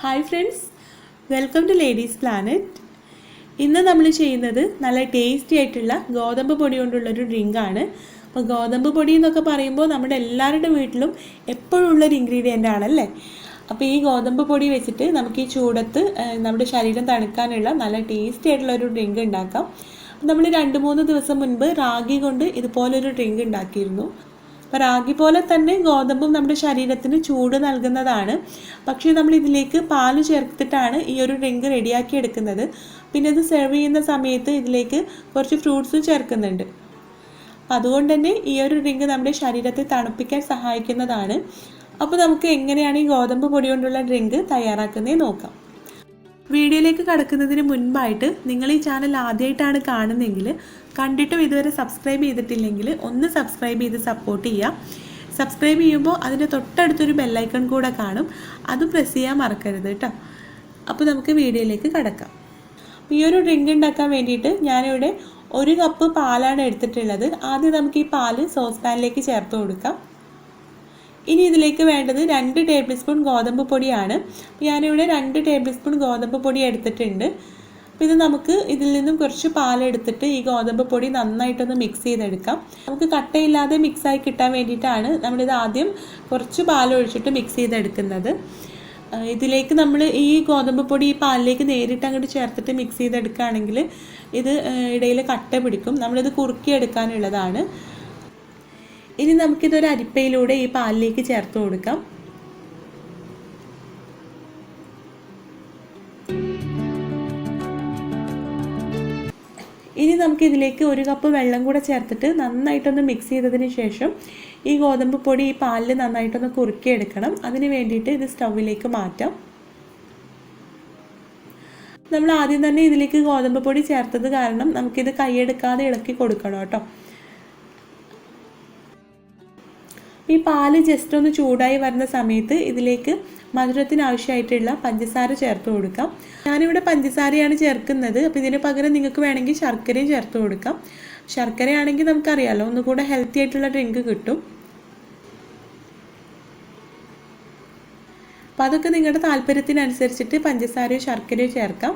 Hi friends welcome to ladies planet ഇന്ന് നമ്മൾ ചെയ്യുന്നത് നല്ല ടേസ്റ്റി ആയിട്ടുള്ള ഗോതമ്പ് പൊടി കൊണ്ടുള്ളൊരു ഡ്രിങ്കാണ് അപ്പോൾ ഗോതമ്പ് പൊടി എന്നൊക്കെ പറയുമ്പോൾ നമ്മുടെ എല്ലാവരുടെ വീട്ടിലും എപ്പോഴും ഉള്ളൊരു ഇൻഗ്രീഡിയന്റ് ആണല്ലേ? അപ്പോൾ ഈ ഗോതമ്പ് പൊടി വെച്ചിട്ട് നമുക്ക് ഈ ചൂടത്ത് നമ്മുടെ ശരീരം തണുക്കാനുള്ള നല്ല ടേസ്റ്റി ആയിട്ടുള്ള ഒരു ഡ്രിങ്ക് ഉണ്ടാക്കാം. നമ്മൾ രണ്ട് മൂന്ന് ദിവസം മുൻപ് റാഗി കൊണ്ട് ഇതുപോലൊരു ഡ്രിങ്ക് ഉണ്ടാക്കിയിരുന്നു. അപ്പോൾ റാഗി പോലെ തന്നെ ഗോതമ്പും നമ്മുടെ ശരീരത്തിന് ചൂട് നൽകുന്നതാണ്. പക്ഷേ നമ്മൾ ഇതിലേക്ക് പാൽ ചേർത്തിട്ടാണ് ഈ ഒരു ഡ്രിങ്ക് റെഡിയാക്കി എടുക്കുന്നത്. പിന്നെ ഇത് സെർവ് ചെയ്യുന്ന സമയത്ത് ഇതിലേക്ക് കുറച്ച് ഫ്രൂട്ട്സും ചേർക്കുന്നുണ്ട്. അതുകൊണ്ട് തന്നെ ഈ ഒരു ഡ്രിങ്ക് നമ്മുടെ ശരീരത്തെ തണുപ്പിക്കാൻ സഹായിക്കുന്നതാണ്. അപ്പോൾ നമുക്ക് എങ്ങനെയാണ് ഈ ഗോതമ്പ് പൊടി കൊണ്ടുള്ള ഡ്രിങ്ക് തയ്യാറാക്കുന്നത് നോക്കാം. വീഡിയോയിലേക്ക് കടക്കുന്നതിന് മുൻപായിട്ട് നിങ്ങൾ ഈ ചാനൽ ആദ്യമായിട്ടാണ് കാണുന്നതെങ്കിൽ കണ്ടിട്ടും ഇതുവരെ സബ്സ്ക്രൈബ് ചെയ്തിട്ടില്ലെങ്കിൽ ഒന്ന് സബ്സ്ക്രൈബ് ചെയ്ത് സപ്പോർട്ട് ചെയ്യുക. സബ്സ്ക്രൈബ് ചെയ്യുമ്പോൾ അതിന്റെ തൊട്ടടുത്തൊരു ബെല്ലൈക്കൺ കൂടെ കാണും. അത് പ്രസ് ചെയ്യാൻ മറക്കരുത് കേട്ടോ അപ്പോൾ നമുക്ക് വീഡിയോയിലേക്ക് കടക്കാം. ഈ ഒരു ഡ്രിങ്ക് ഉണ്ടാക്കാൻ വേണ്ടിയിട്ട് ഞാനിവിടെ ഒരു കപ്പ് പാലാണ് എടുത്തിട്ടുള്ളത്. ആദ്യം നമുക്ക് ഈ പാൽ സോസ് പാനിലേക്ക് ചേർത്ത് കൊടുക്കാം. ഇനി ഇതിലേക്ക് വേണ്ടത് രണ്ട് ടേബിൾ സ്പൂൺ ഗോതമ്പ് പൊടിയാണ്. ഞാനിവിടെ രണ്ട് ടേബിൾ സ്പൂൺ ഗോതമ്പ് പൊടി എടുത്തിട്ടുണ്ട്. അപ്പോൾ ഇത് നമുക്ക് ഇതിൽ നിന്നും കുറച്ച് പാലെടുത്തിട്ട് ഈ ഗോതമ്പ് പൊടി നന്നായിട്ടൊന്ന് മിക്സ് ചെയ്തെടുക്കാം. നമുക്ക് കട്ടയില്ലാതെ മിക്സായി കിട്ടാൻ വേണ്ടിയിട്ടാണ് നമ്മളിത് ആദ്യം കുറച്ച് പാലൊഴിച്ചിട്ട് മിക്സ് ചെയ്തെടുക്കുന്നത്. ഇതിലേക്ക് നമ്മൾ ഈ ഗോതമ്പ് പൊടി ഈ പാലിലേക്ക് നേരിട്ട് അങ്ങോട്ട് ചേർത്തിട്ട് മിക്സ് ചെയ്തെടുക്കുകയാണെങ്കിൽ ഇത് ഇടയിൽ കട്ട പിടിക്കും. നമ്മളിത് കുറുക്കിയെടുക്കാനുള്ളതാണ്. ഇനി നമുക്കിതൊരു അരിപ്പയിലൂടെ ഈ പാലിലേക്ക് ചേർത്ത് കൊടുക്കാം. ഇനി നമുക്ക് ഇതിലേക്ക് ഒരു കപ്പ് വെള്ളം കൂടെ ചേർത്തിട്ട് നന്നായിട്ടൊന്ന് മിക്സ് ചെയ്തതിന് ശേഷം ഈ ഗോതമ്പ് പൊടി ഈ പാലിൽ നന്നായിട്ടൊന്ന് കുറുക്കിയെടുക്കണം. അതിന് വേണ്ടിയിട്ട് ഇത് സ്റ്റൗവിലേക്ക് മാറ്റാം. നമ്മൾ ആദ്യം തന്നെ ഇതിലേക്ക് ഗോതമ്പ് പൊടി ചേർത്തത് കാരണം നമുക്കിത് കൈയെടുക്കാതെ ഇളക്കി കൊടുക്കണം കേട്ടോ. ഈ പാൽ ജസ്റ്റ് ഒന്ന് ചൂടായി വരുന്ന സമയത്ത് ഇതിലേക്ക് മധുരത്തിന് ആവശ്യമായിട്ടുള്ള പഞ്ചസാര ചേർത്ത് കൊടുക്കാം. ഞാനിവിടെ പഞ്ചസാരയാണ് ചേർക്കുന്നത്. അപ്പോൾ ഇതിന് പകരം നിങ്ങൾക്ക് വേണമെങ്കിൽ ശർക്കരയും ചേർത്ത് കൊടുക്കാം. ശർക്കരയാണെങ്കിൽ നമുക്കറിയാമല്ലോ ഒന്നുകൂടെ ഹെൽത്തി ആയിട്ടുള്ള ഡ്രിങ്ക് കിട്ടും. അപ്പോൾ അതൊക്കെ നിങ്ങളുടെ താല്പര്യത്തിനനുസരിച്ചിട്ട് പഞ്ചസാരയോ ശർക്കരയോ ചേർക്കാം.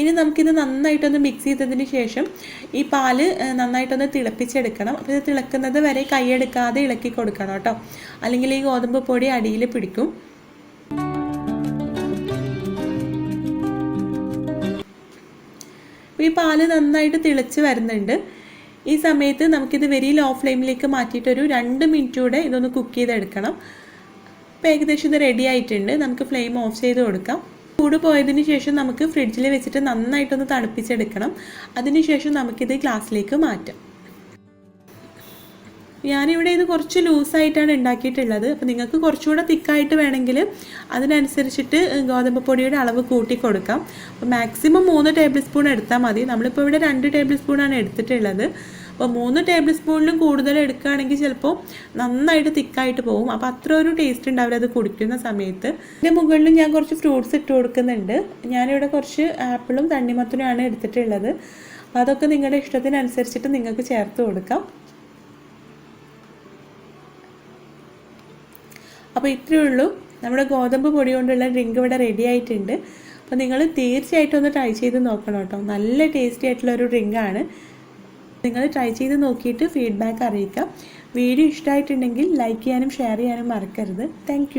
ഇനി നമുക്കിത് നന്നായിട്ടൊന്ന് മിക്സ് ചെയ്തതിന് ശേഷം ഈ പാൽ നന്നായിട്ടൊന്ന് തിളപ്പിച്ചെടുക്കണം. അപ്പോൾ ഇത് തിളക്കുന്നത് വരെ കൈയെടുക്കാതെ ഇളക്കി കൊടുക്കണം കേട്ടോ. അല്ലെങ്കിൽ ഈ ഗോതമ്പ് പൊടി അടിയിൽ പിടിക്കും. അപ്പോൾ ഈ പാൽ നന്നായിട്ട് തിളച്ച് വരുന്നുണ്ട്. ഈ സമയത്ത് നമുക്കിത് വെരി ലോ ഫ്ലെയിമിലേക്ക് മാറ്റിയിട്ടൊരു രണ്ട് മിനിറ്റ് കൂടെ ഇതൊന്ന് കുക്ക് ചെയ്തെടുക്കണം. അപ്പോൾ ഏകദേശം ഇത് റെഡി ആയിട്ടുണ്ട്. നമുക്ക് ഫ്ലെയിം ഓഫ് ചെയ്ത് കൊടുക്കാം. ചൂട് പോയതിന് ശേഷം നമുക്ക് ഫ്രിഡ്ജിൽ വെച്ചിട്ട് നന്നായിട്ടൊന്ന് തണുപ്പിച്ചെടുക്കണം. അതിനുശേഷം നമുക്കിത് ഗ്ലാസ്സിലേക്ക് മാറ്റാം. ഞാനിവിടെ ഇത് കുറച്ച് ലൂസായിട്ടാണ് ഉണ്ടാക്കിയിട്ടുള്ളത്. അപ്പോൾ നിങ്ങൾക്ക് കുറച്ചുകൂടെ തിക്കായിട്ട് വേണമെങ്കിൽ അതിനനുസരിച്ചിട്ട് ഗോതമ്പ് പൊടിയുടെ അളവ് കൂട്ടി കൊടുക്കാം. അപ്പോൾ മാക്സിമം മൂന്ന് ടേബിൾ സ്പൂൺ എടുത്താൽ മതി. നമ്മളിപ്പോൾ ഇവിടെ രണ്ട് ടേബിൾ സ്പൂണാണ് എടുത്തിട്ടുള്ളത്. അപ്പോൾ മൂന്ന് ടേബിൾ സ്പൂണിലും കൂടുതൽ എടുക്കുകയാണെങ്കിൽ ചിലപ്പോൾ നന്നായിട്ട് തിക്കായിട്ട് പോകും. അപ്പോൾ അത്ര ഒരു ടേസ്റ്റ് ഉണ്ടാവില്ല അത് കുടിക്കുന്ന സമയത്ത്. ഇതിന്റെ മുകളിൽ ഞാൻ കുറച്ച് ഫ്രൂട്ട്സ് ഇട്ട് കൊടുക്കുന്നുണ്ട്. ഞാനിവിടെ കുറച്ച് ആപ്പിളും തണ്ണിമത്തനുമാണ് എടുത്തിട്ടുള്ളത്. അപ്പോൾ അതൊക്കെ നിങ്ങളുടെ ഇഷ്ടത്തിനനുസരിച്ചിട്ട് നിങ്ങൾക്ക് ചേർത്ത് കൊടുക്കാം. അപ്പോൾ ഇത്രയേ ഉള്ളൂ. നമ്മുടെ ഗോതമ്പ് പൊടി കൊണ്ടുള്ള ഡ്രിങ്ക് ഇവിടെ റെഡി ആയിട്ടുണ്ട്. അപ്പോൾ നിങ്ങൾ തീർച്ചയായിട്ടും ഒന്ന് ട്രൈ ചെയ്ത് നോക്കണം കേട്ടോ. നല്ല ടേസ്റ്റി ആയിട്ടുള്ള ഒരു ഡ്രിങ്കാണ് നിങ്ങൾ ട്രൈ ചെയ്ത് നോക്കിയിട്ട് ഫീഡ്ബാക്ക് അറിയിക്കാം. വീഡിയോ ഇഷ്ടമായിട്ടുണ്ടെങ്കിൽ ലൈക്ക് ചെയ്യാനും ഷെയർ ചെയ്യാനും മറക്കരുത്. താങ്ക്